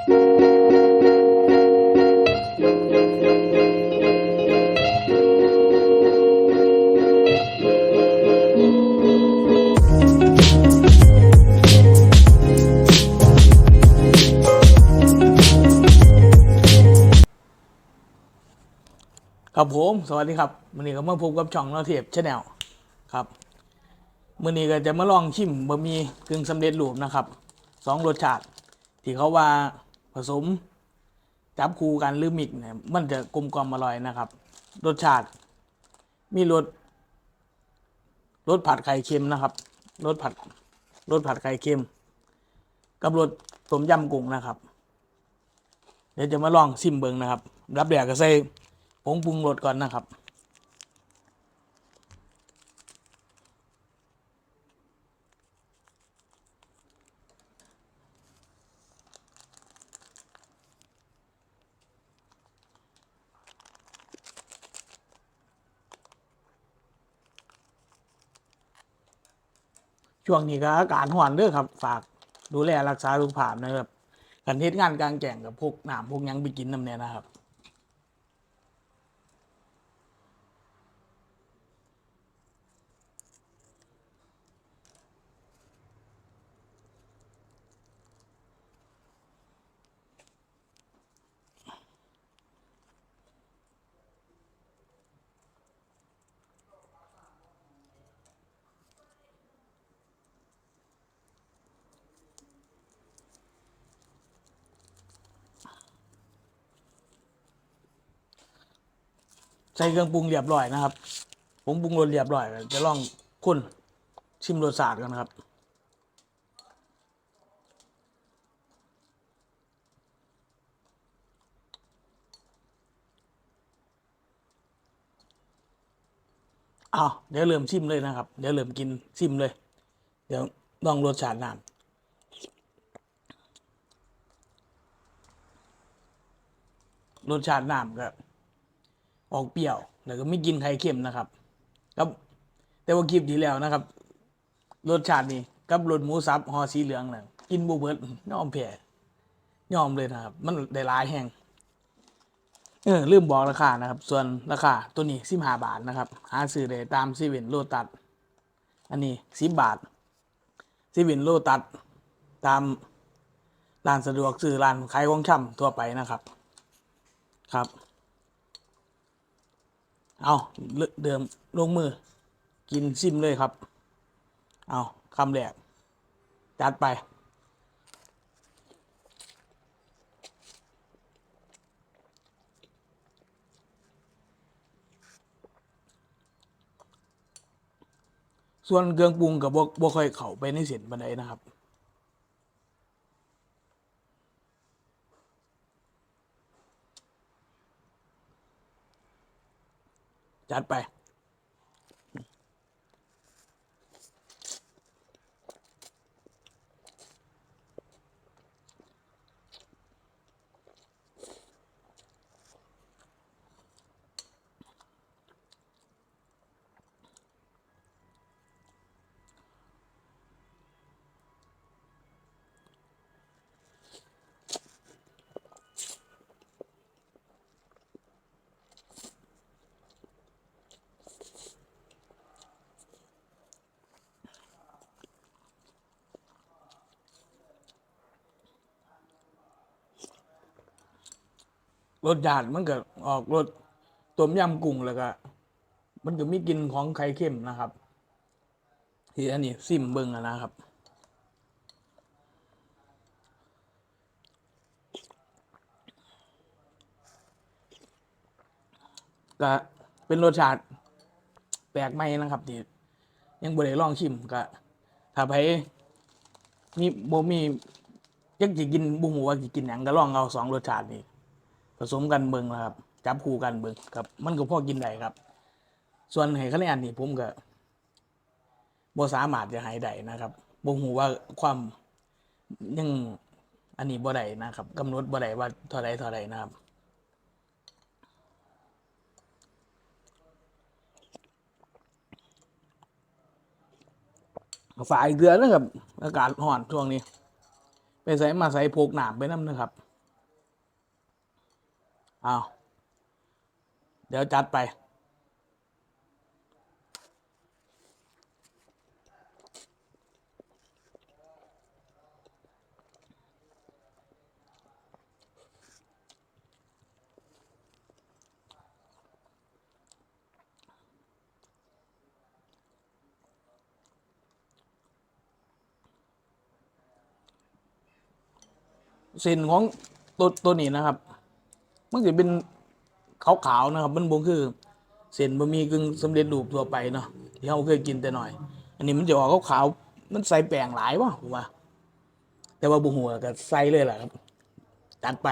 ครับผมสวัสดีครับวันนี้ก็มาพบกับช่องเราเทียบชาแนลครับมื่อนี้ก็จะมาลองชิมบะหมี่กึ่งสำเร็จรูปนะครับสองรสชาติที่เขาว่า ผสม จับคู่กันหรือมิกเนี่ยมันจะกลมกล่อมอร่อยนะครับ รสชาติ มีรสรสผัดไข่เค็มนะครับรสผัดรสผัดไข่เค็ม กับรสต้มยำกุ้งนะครับ เดี๋ยวจะมาลองชิมเบิงนะครับ รับแดกก็ใส่ผงปรุงรสก่อนนะครับ ช่วงนี้ก็อากาศห่อนเด้อครับ ฝากดูแลรักษาสุขภาพนะครับกันเทศงานกลางแจ้งกับพวกน้ำพวกยังไปกินน้ำเนี่ยนะครับ ใส่เครื่องปรุงเรียบร้อยนะครับผมปรุงรสเรียบร้อยจะลองคนชิมรสชาติกันนะครับอ้าวเดี๋ยวเริ่มชิมเลยนะครับ เดี๋ยวเริ่มกินชิมเลย เดี๋ยวลองรสชาติน้ำรสชาติน้ำก็ ออกเปรี้ยวแล้วก็ไม่กินไข่เค็มนะครับ ครับ แต่ว่าคลิปที่แล้วนะครับ รสชาตินี่กับรสหมูสับห่อสีเหลืองน่ะกินบูเบิร์ดยอมแพ้ยอมเลยนะครับ มันได้ลายแห้งเออลืมบอกราคานะครับ ส่วนราคาตัวนี้สิบห้าบาทนะครับ หาซื้อได้ตามซีเว่นโลตัสอันนี้สิบบาทซีเว่นโลตัสตามร้านสะดวกซื้อร้านขายของช่ำทั่วไปนะครับ ครับ เอาเดิมลงมือ กินซิมเลยครับ เอาคำแรกจัดไป ส่วนเครื่องปรุงกับบบ่ค่อยเข้าไปในเส้นบันไดนะครับ จัดไป รสชาติมันก็ออกรสต้มยำกุ้งแล้วก็ มันก็มีกลิ่นของไข่เค็มนะครับ ที่อันนี้ซิมเบิงนะครับก็เป็นรสชาติแปลกใหม่นะครับที่ยังบ่ได้ลองชิมก็ถ้าไปมีบ่มีจักสิกินบ่ฮู้ว่าสิกินหยังก็ลองเอาสองรสชาตินี้ ผสมกันเบิงนะครับ จับคู่กันเบิงครับ มันก็พอกินได้ครับ ส่วนให้คะแนนนี่ผมก็บ่สามารถจะให้ได้นะครับบ่ฮู้ว่าความยังอันนี้บ่ได้นะครับกำหนดบ่ได้ว่าเท่าใดเท่าใดนะครับฝ่ายเดือนนะครับ อากาศร้อนช่วงนี้ ไปใส่มาใส่พกหนามไปน้ำนะครับ อ้าวเดี๋ยวจัดไปส้นของตัวตัวนี้นะครับ มันจะเป็นขาวๆนะครับ มันบ่คือเส้นบะหมี่กึ่งสำเร็จรูปทั่วไปเนาะที่เราเคยกินแต่หน่อย อันนี้มันจะออกขาวๆมันใส่แป้งหลายวะผมว่า แต่ว่าบุหัวก็ใส่เลยแหละครับจัดไป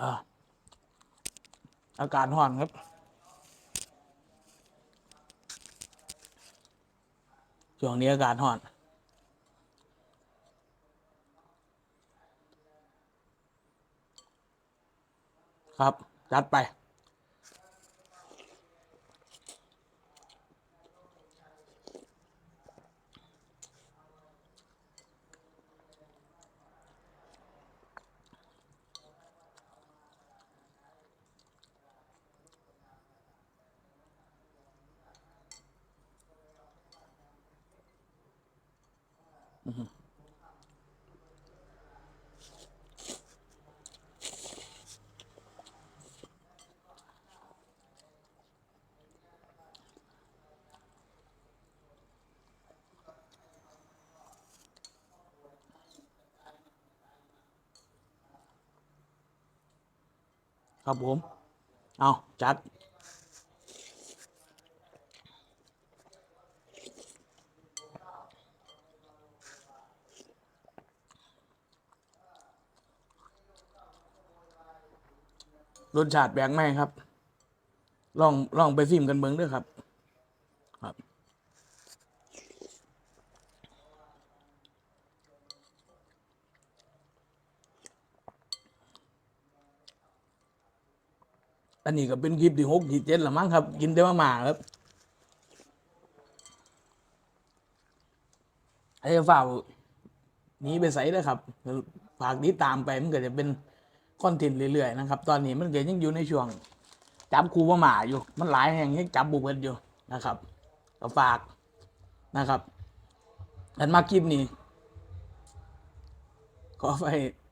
อ่า อากาศห่อนครับ ช่วงนี้อากาศห่อน ครับ จัดไป ครับผม เอาจัด รสชาติแปลกไหมครับ ลองลองไปฟิล์มกันเบิ้งด้วยครับ ครับอันนี้ก็เป็นคลิปที่หกที่เจ็ดละมั้งครับ กินแต่มาหมาครับไอ้ฝ่าหนีไปใส่เลยครับฝากนี้ตามไปมันก็จะเป็น คอนเทนต์เรื่อยๆนะครับ ตอนนี้มันก็ยังอยู่ในช่วงจับครูมาหมาอยู่ มันหลายแห่งยังจับบุเบิดอยู่นะครับก็ฝากนะครับอันมาคลิปนี้ ขอไป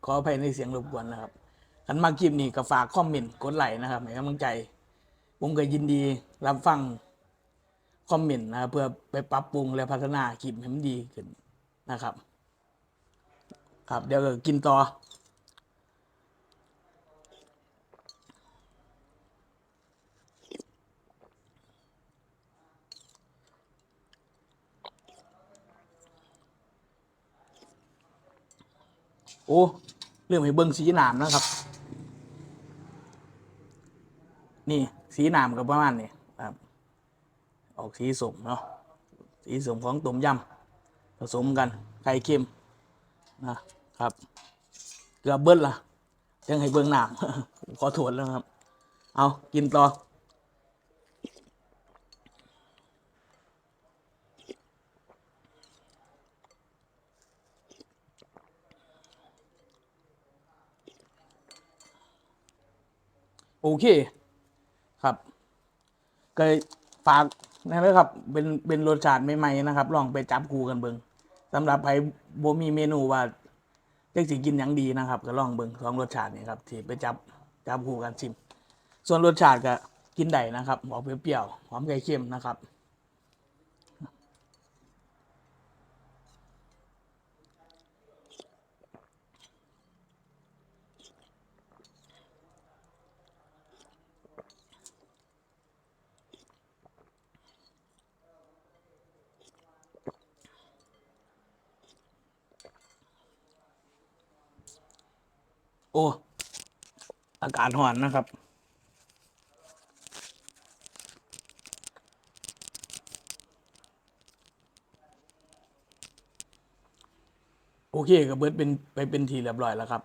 ขอไปในเสียงรบกวนนะครับอันมาคลิปนี้ก็ฝากคอมเมนต์กดไลค์นะครับให้กำลังใจ ผมก็ยินดีรับฟังคอมเมนต์นะครับเพื่อไปปรับปรุงและพัฒนาคลิปให้มันดีขึ้นนะครับ ครับเดี๋ยวก็กินต่อ โอ้เรื่องให้เบิ้งสีหนามนะครับ นี่สีหนามกับประมาณนี้ครับ ออกสีสมเนาะสีสมของต้มยำผสมกันไข่เค็มนะครับ เกือบเบิ้ลละยังให้เบิ้งหนามขอโทษแล้วครับ เอากินต่อ โอเค ครับก็ฝากนะครับ เป็นเป็นรสชาติใหม่ๆนะครับ ลองไปจับคู่กันเบิงสำหรับใครบ่มีเมนูว่าจะสิกินอย่างดีนะครับ ก็ลองเบิงสองรสชาตินี่ครับที่ไปจับจับคู่กันชิม ส่วนรสชาติก็กินได้นะครับออกเปรี้ยวๆหอมไข่เค็มนะครับ อ้อากาศร้อนนะครับ โอเคกับเบิร์ดเป็นไปเป็นทีเรียบร้อยแล้วครับ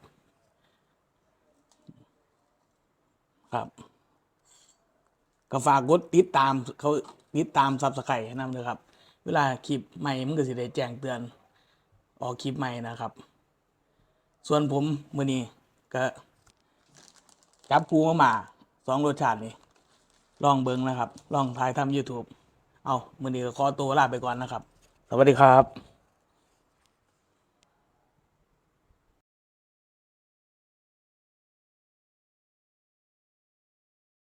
ครับก็ฝากกดติดตามเขาติดตามซับสไครต์นั่นเลยครับ เวลาคลิปใหม่มันก็สิได้แจ้งเตือนออกคลิปใหม่นะครับ ส่วนผมมือนี้ ก็จับคูมาหมาสองรสชาตินี่ลองเบิ้งนะครับ ลองถ่ายทำ YouTube เอามือนี้ก็ขอตัวลาไปก่อนนะครับ สวัสดีครับ